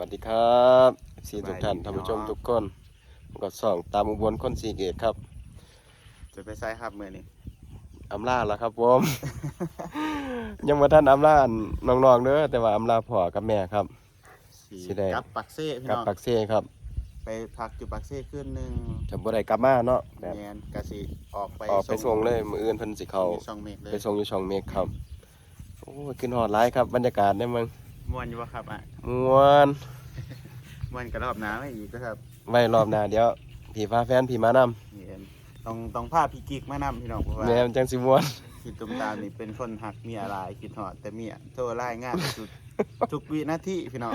วัสดีครับสีสทุบากยดีท่านท่านผู้ชมพี่น้องทุกคนผมก็ส่องตามอุบลคนสีเกตครับ จะไปใส่ครับมือนี้อำลาแล้วครับผมยังมาท่านอำลาอันน้องๆเด้อแต่ว่าอำลาพ่อกับแม่ครับสิได้กลับปักเซ่พี่กลับน้องปักเซ่ครับ ไปพักอยู่ปักเซ่คืนหนึ่งจะบ่ได้กลับมาเนาะแบบแมนกะสิออกไปออกไปส่งเลยมื้ออื่นเพิ่นสิเข้าอยู่ช่องเมฆเลยไปส่งอยู่ช่องเมฆครับโอ้ยขึ้นฮอดหลายครับบรรยากาศเนี่ยมึง ม่วนอยู่วะครับอะม่วนม่วนกระรอบน้ำให้อีกนะครับไว้รอบหน้าเดี๋ยวพี่ฟ้าแฟนพี่มานำนี่เองต้องต้องพาพี่กิ๊กมานำพี่น้องเพราะว่าแม่มันจังสิม่วนคิดตุ้มตามนี่เป็นคนหักเมียหลายคิดหอดแต่เมียโทรไล่งานสุดทุกวินาทีพี่น้อง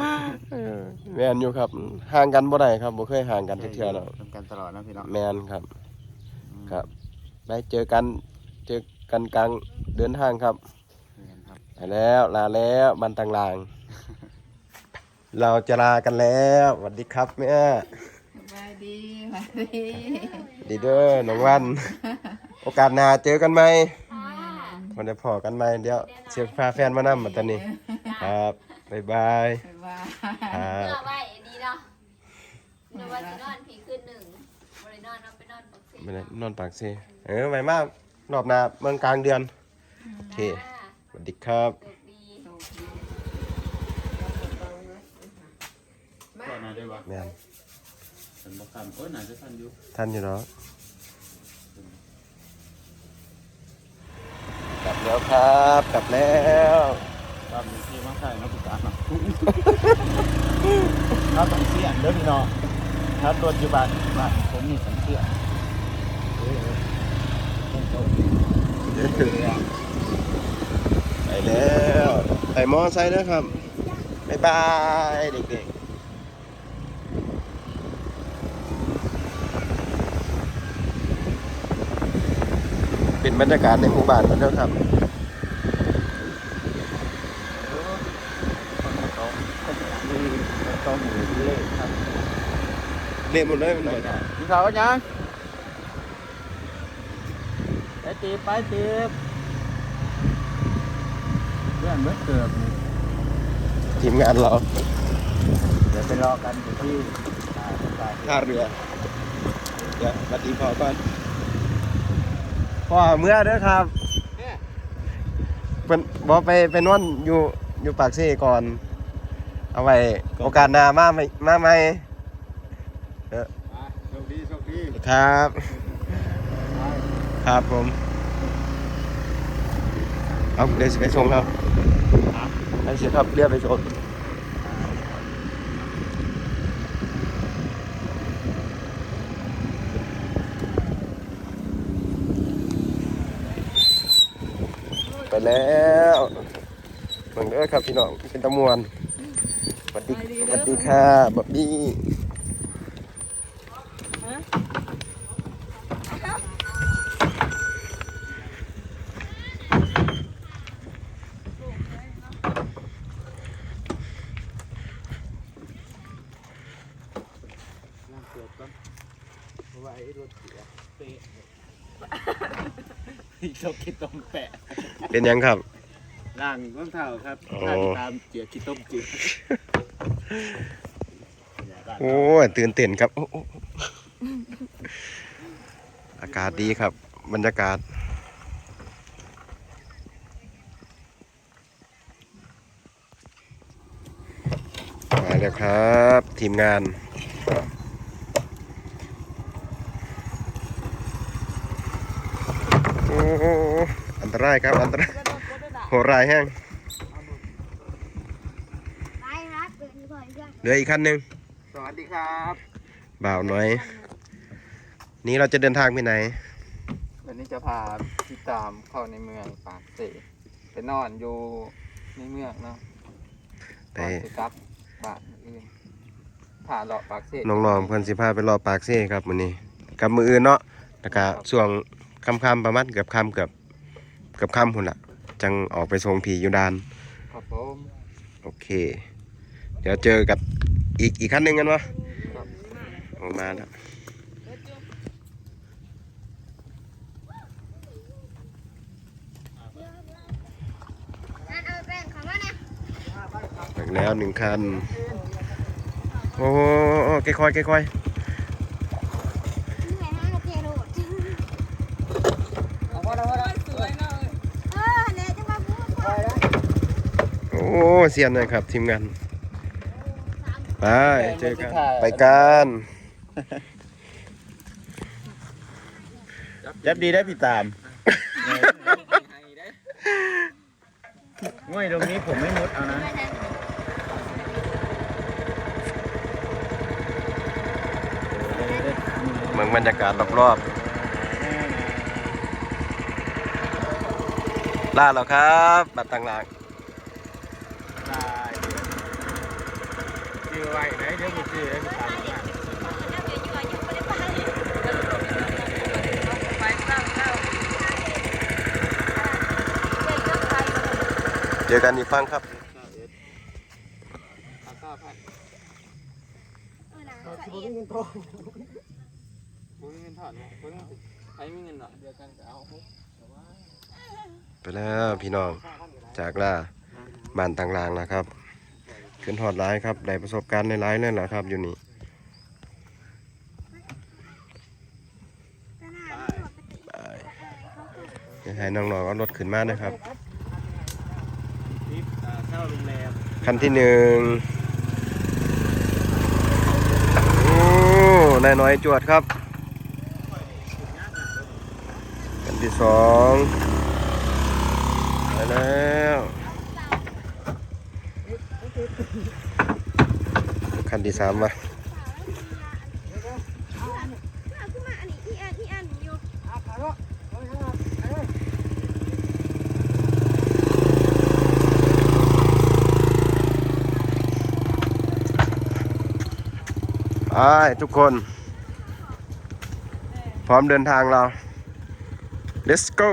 เออแม่นอยู่ครับห่างกันบ่ได้ครับบ่เคยห่างกันจักเทื่อแล้วทำกันตลอดนะพี่น้องแม่นครับอืมครับไปเจอกันเจอกันกลางเดินทางครับแม่นครับไปแล้วลาแล้วบันตังลาง เราจะลากันแล้วสวัสดีครับแม่สวัสดีสวัสดีดีเด้อน้องวัน โอกาสหน้าเจอกันไหมวันจะพอกันไหมเดี๋ยวเสียพาแฟนมานำมาตอนนี้ ครับบ๊ายบายบ๊ายบายครับ เมื่อไหวดีเนาะหนูว่าจะนอนผีขึ้นหนึ่งบริโนอนเอาไปนอนปกติไปเลยนอนปากเซเออไปมากรอบหน้าเมืองกลางเดือน โอเคสวัสดีครับโชคดี ก่อนหน้าได้ปะ แม่นฉันบอกทันโอ้ยน่าจะทันอยู่ท่านอยู่เนาะกลับแล้วครับ กลับแล้วตามที่มาใส่มาตุกาเนาะถ้าต้องเสียนเด้อพี่น้องถ้ารถอยู่บ้านบ้านผมนี่ต้องเสียนเออต้องจบไปแล้วไปมอไซค์นะครับ บ๊ายบายเด็กๆ เป็นบรรยากาศในหมู่บ้านกันเด้อครับต้องมีเลขครับเรียนหมดเลยมันหน่อยพี่สาวยังไปตีบไปตีบเพื่อนเมื่อเกิดนี่ทีมงานเรา เดี๋ยวไปรอกันอยู่ที่ท่าท่าท่าเรือ เดี๋ยวสวัสดีพ่อก่อน พ่อเมื่อเด้อครับเป็นบอกไปไปนอนอยู่อยู่ปากเซ่ก่อน เอาไว้โอกาสหน้ามาไหมมาไหมโชคดีโชคดีครับ ครับผม เอาเดี๋ยวสิไปส่งครับไปสิครับเรียกไปส่ง แล้วเบิ่งเด้อครับพี่น้องเป็นตะมวนสวัสดีสวัสดีค่ะบ๊อบบี้เกือบก่อนเพราะว่าไอ้รถเสียเตะ เจ้าคิดต้มแปะเป็นยังครับ ล่างรองเท้าครับโอ้ถ้าติดตามเจียคิดต้มจืดโอ้ยตื่นเต้นครับโอ้โอ้อากาศดีครับ บรรยากาศ มาแล้วครับ ทีมงาน โอ้โอ้โอ้อันตรายครับ อันตรายโหดร้ายแห้งไปครับเดินก่อนเพื่อนเหลืออีกคันหนึ่งสวัสดีครับ บ่าวน้อย นี้เราจะเดินทางไปไหน วันนี้จะพาพี่ตามเข้าในเมืองปากเสไปนอนอยู่ในเมืองเนาะไปก่อนสิกลับบ้านอื่นผ่าเลาะปากเสน้องๆเพื่อนสิพาไปรอปากเซ่ครับมื้อนี้กับมืออื่นเนาะแล้วก็ช่วงค่ำๆประมาณเกือบค่ำเกือบ เกือบค่ำพุ่นละจังออกไปส่งผีอยู่ดานครับผมโอเค เดี๋ยวเจอกับอีกอีกคันหนึ่งกันวะครับออกมาแล้วนั่นเอาแป้งเขามานะถึงแล้วหนึ่งคันอ้โหค่อยๆค่อยเหนื่อยมากกับเจโรด เอาพอแล้วพอแล้ว สวยเนาะ เออเนี่ยจะมาพูด ไปแล้ว ๆ โอ้เสียนเลยครับทีมงาน ไปเจอกัน ไปกันจับดีได้พี่ตามง่วยตรงนี้ผมไม่มุดเอานะเมืองบรรยากาศรอบๆล่าแล้วครับ บัตรต่างหลัง ชื่ อไว้ไหนเดี๋ยวกูชื่อให้พี่ตามมาเจอกันอีกฟังครับเอาข้าวผัดเออนะบุ้งเงินถอนบุ้งเงินถอนบุ้งใครมีเงินหรอเดียวกันก็เอาไปแล้วพี่น้องจากล่าบ้านต่างหลางนะครับ ขึ้นหอดร้ายครับได้ประสบการณ์ในร้ายๆเลยแหละครับ อยู่นี่ก็น่าไปให้น้องๆเอารถขึ้นมานะครับทริปอ่าเช่าโรงแรมคันที่หนึ่งโอ้นายน้อยจวดครับ คันที่สองไปแล้ว คันที่สามมาเอาขึ้นมาอันนี้ที่อันที่อันอยู่ไปทุกคน พร้อมเดินทางเรา let's go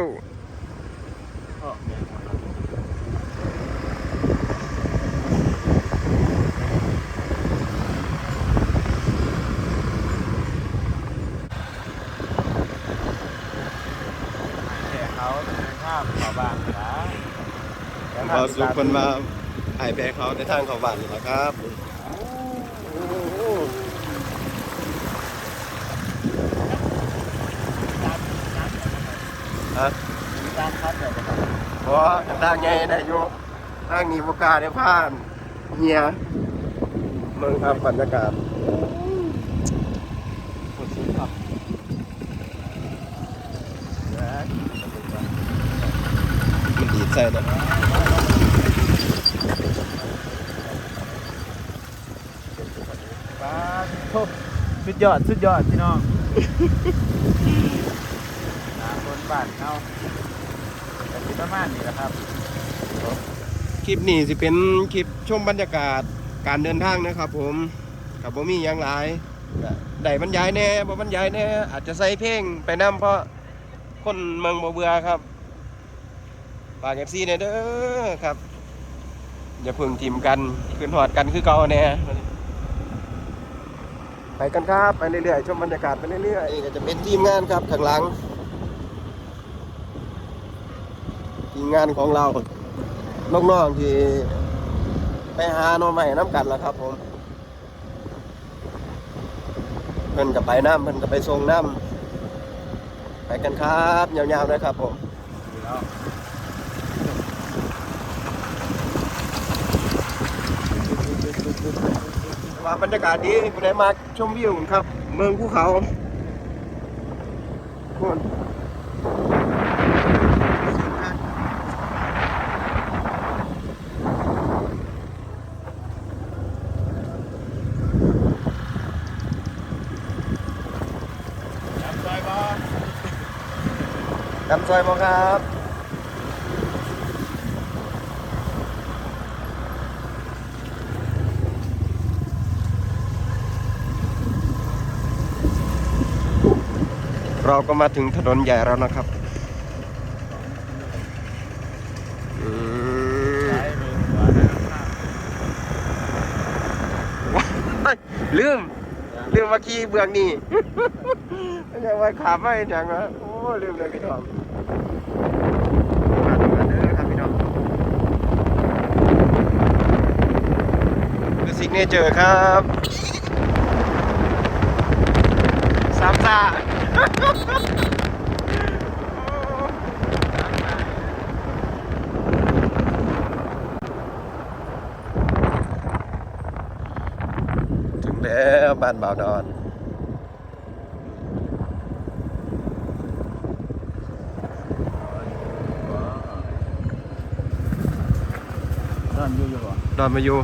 แขกเขาข้ามขอบ้านนะ เราสุขคนมาหายแพ้เขาในทางเขาบ้านนี่แหละครับฮะตามพัดเลยเพราะทางไงได้อยู่ทางนี้บกล้าได้ผ่านเฮียเมืองครับบรรยากาศกดซื้อครับมันดีดใส่นะ ป้า โทษสุดยอดสุดยอดพี่น้องหาคนบ้านเขาแต่ที่ประมาณนี้แหละครับคลิปนี้สิเป็นคลิปชมบรรยากาศการเดินทางนะครับ ผมกับผมมีหยังหลายได้บรรยายแน่บ่บรรยายแน่อาจจะใส่เพลงไปนํเพราะคนเมืองบ่เบื่อครับฝาก FC เนี่ยเด้อครับอย่าพึ่งทีมกันขึ้นหอดกันคือเก่าแน่ ไปกันครับไปเรื่อยๆชมบรรยากาศไปเรื่อยๆก็จะเป็นทีมงานครับข้างหลังทีมงานของเราน้องๆที่ไปหาหน่อใหม่น้ำกันแล้วครับผมเพิ่นกับไปน้ำเพิ่นกับไปส่งน้ำไปกันครับยาวๆเลยครับผม ว่าบรรยากาศดีผู้ใดมาชมวิวครับ เมืองภูเขาคนจำซอยบอจำซอยบ่ครับ ก็มาถึงถนนใหญ่แล้วนะครับอืมลืมลืมว่าขี่เบืองนี่ยังว่าขาไม่ยังวะโอ้ลืมเลยพี่น้องมาตรงนั้นเด้อครับพี่น้องคือซิกเนเจอครับสามตา ถึงแล้วบ้านบ่าวดอนนอนอยู่อยู่บ่ดอนมาอยู่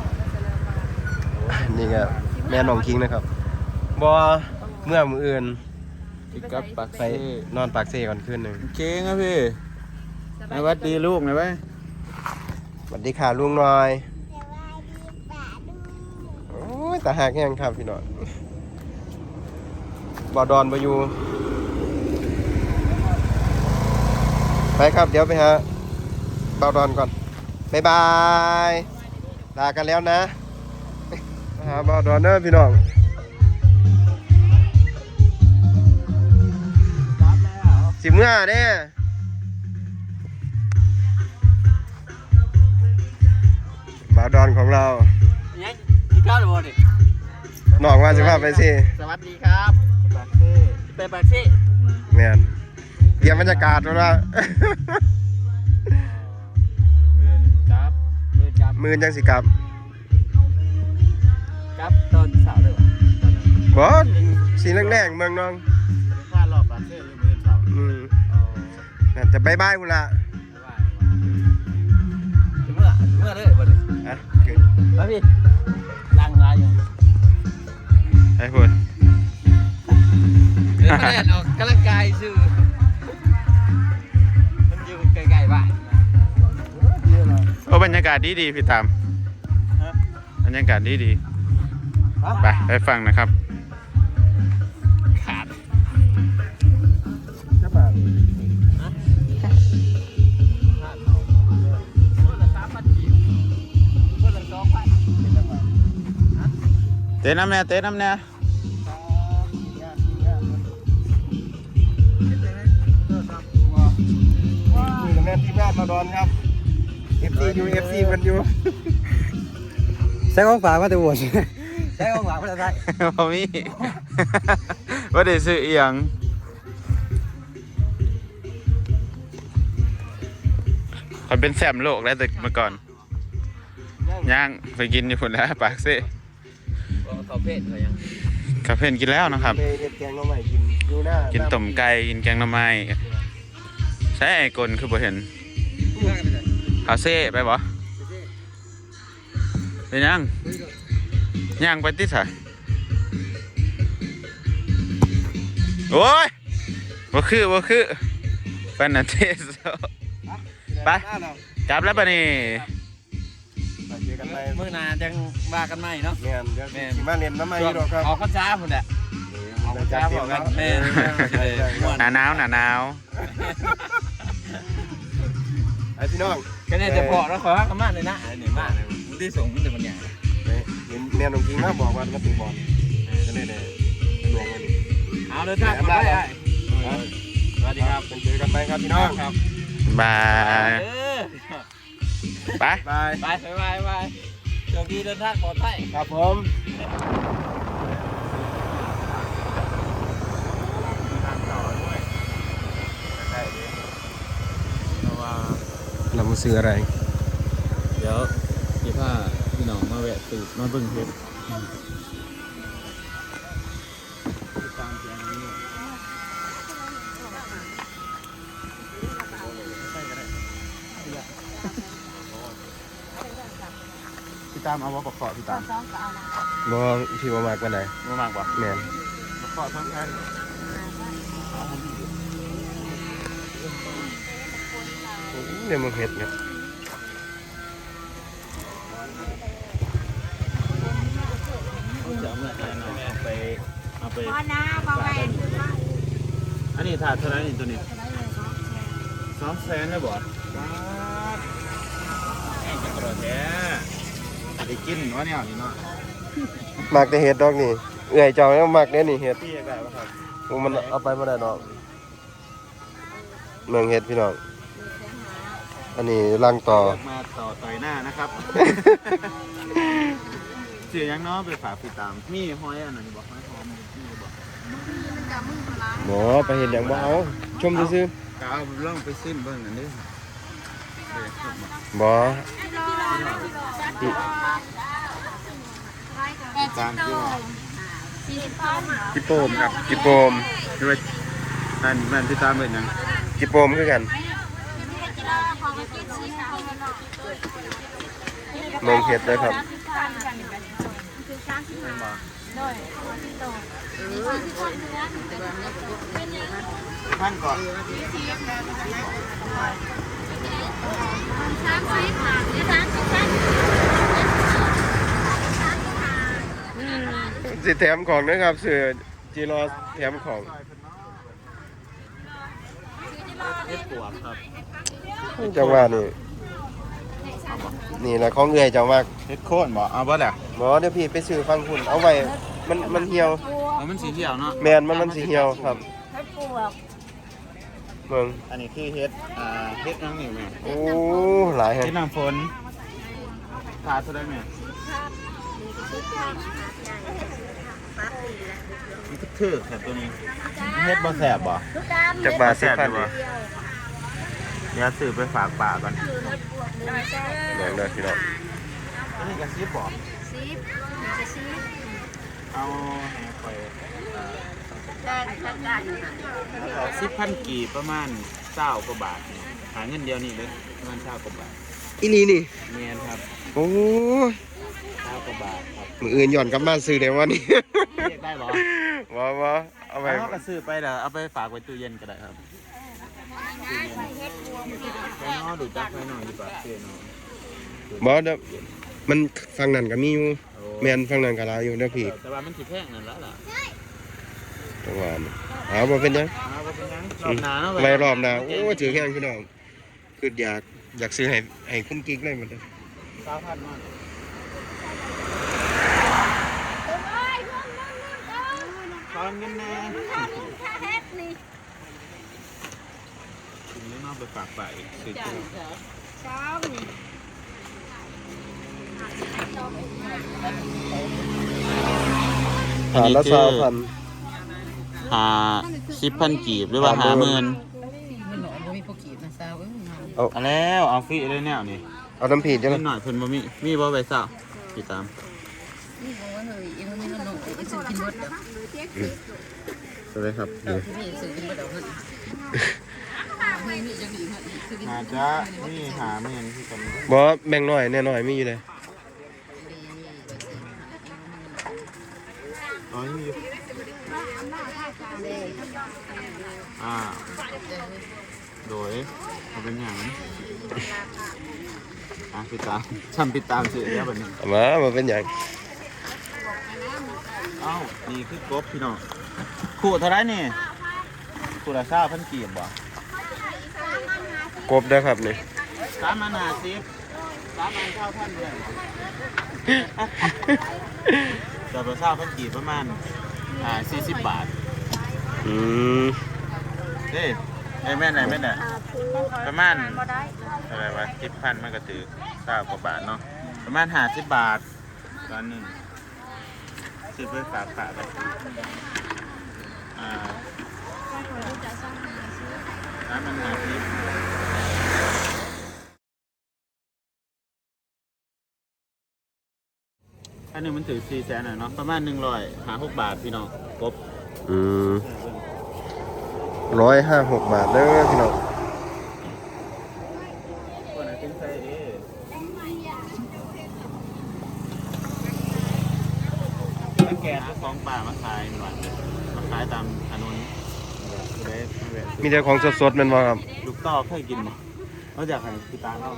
นี่ก็แม่น้องคิงนะครับบอเมื่อมืออื่น พี่กับปากไปเซ่นอนปากเซ่ก่อนคืนหนึ่งเก่งอะพี่นวัดดีลูกหน่อยไหมสวัสดีค่ะลุงหน่อยสบายดีป่าดูโอ้ยตาหักแห้งครับพี่น้องบอดอนมาอยู่ไปครับเดี๋ยวไปหาบาวดอนก่อนบ๊ายบายลากันแล้วนะไปหาบาวดอนเนอะพี่น้อง สิเมื่อเด้บาวดอนของเรายังพี่ก้าวหรือบ่ดิน้องว่าสิพาไปสิสวัสดีครับปากเซ่ไปปากเซ่แมนเตรียมบรรยากาศไว้ว่าเดินครับเดินครับมือจังสิกลับครับตอนสาวเลยวะตอนนั้นบอสสีแรงๆเมืองน้อง น่าจะบายบายคุณละเมื่อเมื่อเลยบ่ดิอะขึ้นมาพี่ลังลายอยู่ไปพูดเดินมาเล่นออกกำลังกายซื่อมันอยู่ใกล้ๆบ้านโอ้บรรยากาศดีดีๆพี่ตามฮะบรรยากาศดีดีๆไปไปฟังนะครับ ต้นน้ำแน่เต้นน้ำแน่คุยกับแม่ทีมงานมาดอนครับ FC อยู่ FC มันอยู่ใช้ของฝากมาแต่บวชใช้ของฝากมาแต่ไทยพอมีว่าได้ซื้อเอียงคอยเป็นแซมโลกแล้วแต่เมื่อก่อนย่างไปกินอยู่พุ่นแล้วปากซิ เขาเพศเขายังคาเฟ่นกินแล้วนะครับ ไปเฮ็ดแกงหน้องใหม่กินอยู่หน้ากินต้มไก่กินแกงหน่อไม้ใช่ไอ้กลคือบ่เห็นคาเซ่ไปบ่ไปย่างย่างไปติสะโอ้ยบ่คือบ่คือปานนันเทสไปกลับแล้วปะนี่ไป เจอกันใหม่มื่อหนาจังว่ากันใหม่เนาะ แม่นเดี๋ยวสิมาเรียนน้ำใหม่อยู่ดอกครับออกข้าวช้าพุ่นแหละออกข้าวช้าพอกันแม่นใช่ใช่ม่วนหนาหนาวหนาหนาวไอพี่น้องก็เนี่ยจะพอแล้วขอฮักกันมากเลยนะอันนี้มากเลยมันที่ส่งมันจะมันใหญ่เห็นแม่น้องคิงมาบอกว่ามันตีบอลก็เลยได้ลวงมาดิเอาเดินทางไปได้สวัสดีครับ เป็นเจอกันไหมครับพี่น้องครับบาย เออ ไปบายไปไปไปไปโชคดีเดินทางปลอดภัยครับผมเพราะว่าเรามาซื้ออะไร เดี๋ยวพี่ผ้าพี่น้องมาแวะตื่นมาเบิ่งเฮ็ดต ตามเอาว่าประกอบพี่ตามบอพี่บอมากกว่าไหนมามากกว่าแม่นประกอบทั้งคันเดี๋ยวมึงเห็ดเนี่ยจะเอาเมื่อไหร่เอาไปเอาไปพอนะบอกไปคือว่าอันนี้ถาดเท่าไหรนี่ตัวนี้สองแสนเลยบ่แห้งจังกระโดดแท้ ได้กินวะเนี่ยนี่เนาะมากแต่เห็ดดอกนี่เอื่อยเจ้าแล้วมากเด้นี่เห็ดพี่ได้ป่ะครับโอ้มันเอาไปไม่ได้ดอก เมืองเห็ดพี่น้อง อันนี้ลังต่อ เลือกมาต่อต่อยหน้านะครับ เสียยังเนาะไปฝากพี่ตาม มีหอยอันไหนบอกหอยหอมมีบอกหมอไปเห็นอย่างบ่เอา ชมซื่อก็เอาลองไปซิมเบิ่งอันนี้ บ่ตามที่ว่าจิโปมครับจิโปมด้วยอันมันที่ตามเป็นยังจิโปมคือกันมองเห็ดเลยครับท่านก่อน สิแถมของนะครับเสือจีรอแถมของเฮ็ดปวกครับจังว่านี่นี่แหละของเอื่อยจังว่าเฮ็ดโค่นบ่เอาบ่แหละหมอเดี๋ยวพี่ไปซื้อฟังคุณเอาไว้มันมันเหี่ยวเอามันสีเขียวเนาะแมนมันมันสิเหี่ยวครับ เมืองอันนี้คือเฮ็ดอ่าเฮ็ดนังนี่แม่โอ้หลายแฮะเฮ็ดน้ำฝนทาเท่าได้แม่มันก็ถือแค่ตัวนี้เฮ็ดบ่แสบบ่จักบาทสิบพันบ่เดี๋ยวซื้อไปฝากป่าก่อนเมืองเด้อพี่น้องอันนี้ก็ซิบบ่ซีฟจะซีฟเอาให้ไป ได้ทักการสิบพันกี่ประมาณเจ้ากว่าบาทนี่หาเงินเดียวนี่เลยประมาณเจ้ากว่าบาทอีนี่นี่ เมียนครับโอ้เจ้ากว่าบาทครับมืออื่นย่อนกลับมาซื้อได้วันนี้ เรียกได้บ่ว้าวว้าเอาไปเอาก็ซื้อไปเด้อเอาไปฝากไว้ตู้เย็นก็ได้ครับตู้เย็นไปนอดูจักไปหน่อยดีกว่าเสียหน่อยบอสเด้อมันฟังนั่นก็มีอยู่โอ้แมนฟังนั่นก็หลายอยู่เด้อพี่ แต่ว่ามันสิแพงนั่นแล้วล่ะ จังหวะนี้เอาบ่เป็นหยังเอาบ่เป็นหยังรอบหน้าเนาะไว้รอบหน้าโอ้ถือแค่พี่น้องคืออยากอยากซื้อให้ให้คุณกิ๊กเลยหมดเลยเก้าพันมาตอนกันแน่ทีนี้นอกไปฝากไปอีกสิตัวผ่านละสาวพัน หาสิบพันกีบหรือว่าหาหมื่นมันหนอนบ่มีพวกขีดนะสาวเอ้ยเฮาเอาแล้วเอาฟรีเลยแนวนี่เอาน้ำผีจังนิเลยดหน่อยเพิ่นบ่มีมีบ่ใบเศร้าติดตามนี่บ่ว่าเลยอีมันมีมันหนอนอีสิกินเบิดเด้อสวัสดีครับเออที่นี่สิกินเบิดเอาเพิ่นไม่มีจังอีกฮะคือกินอาจจะมีหาไม่เห็นที่กันบอแบ่งหน่อยแน่หน่อยมีอยู่เลย อ๋อมี อยู่อ่า โดยเอาเป็นอย่างอะติดตามทำติดตามสื่อแล้วแบบนี้เอามามาเป็นอย่างเอ้านี่คือกบพี่น้องคู่เท่าไรนี่คู่ละเศร้าพันกีบบ่กบเด้อครับนี่สามพันห้าสิบสามพันเก้าพันเลยจะไปเศร้าพันกีบประมาณอ่าสี่สิบบาท อืมเอ้ยแม่ไหนแม่ไหนประมาณอะไรวะสิบพันมันก็ถือเก้ากว่าบาทเนาะประมาณห้าสิบบาทตอนหนึ่งซื้อไปฝากฝากไปอ่าร้านมันหาทิปอันหนึงมันถือสี่แสนหน่อยเนาะประมาณหนึ่งร้อยหาหกบาทพี่น้องครบอืม ร้อยห้าหกบาทเด้อพี่น้องคนไหนถึงใส่ดิตะแกรงของป่ามาขายหน่อยมาขายตามถนนเด้มาแวะซื้อมีแต่ของสดๆแมันบ่ครับลูกต่อเคยกินมั้ยนอกจากให้พี่ตาเล่า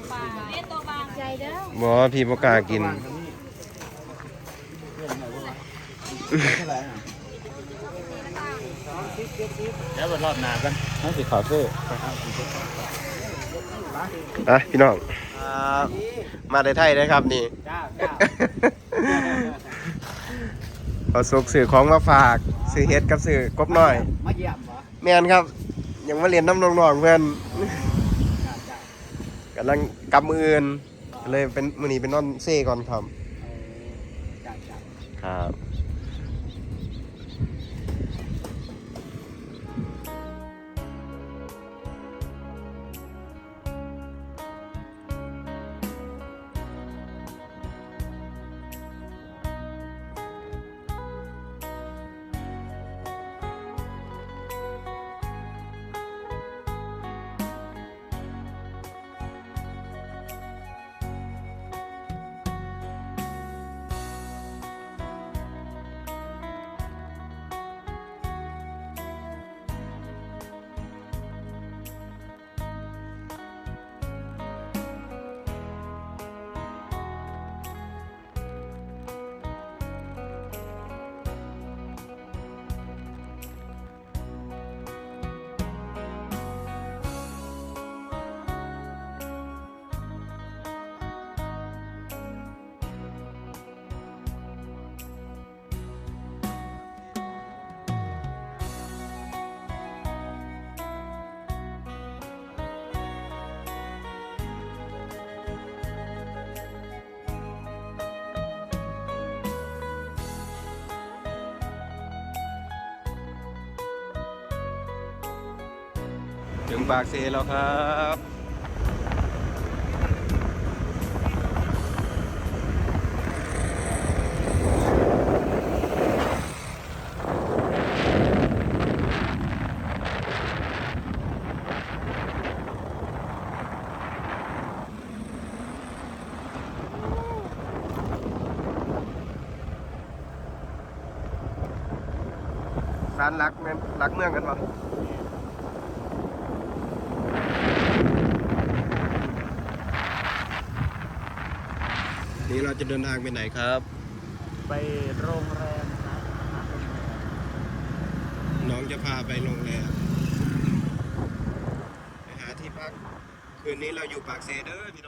บอพี่บ่กล้ากิน แล้วไปรอบหนากันต้องสิขอซื้ออะพี่น้องมาได้ไทยนะครับนี่จ้าจ้าเอาสุกสื่อของมาฝากสื่อเฮ็ดกับสื่อกบน้อยมาเยี่ยมบ่แม่นครับยังมาเรียนน้ำน้องๆเพื่อนกำลังกำมืออื่นก็เลยเป็นมือนี้เป็นนอนเซ่ก่อนครับจ้าจ้าครับ ถึงปากเซแล้วครับสารหลักเมืองหลักเมืองกันปะ เราจะเดินทางไปไหนครับ ไปโรงแรมครับน้องจะพาไปโรงแรมไปหาที่พัก คืนนี้เราอยู่ปากเซเด้อพี่น้อง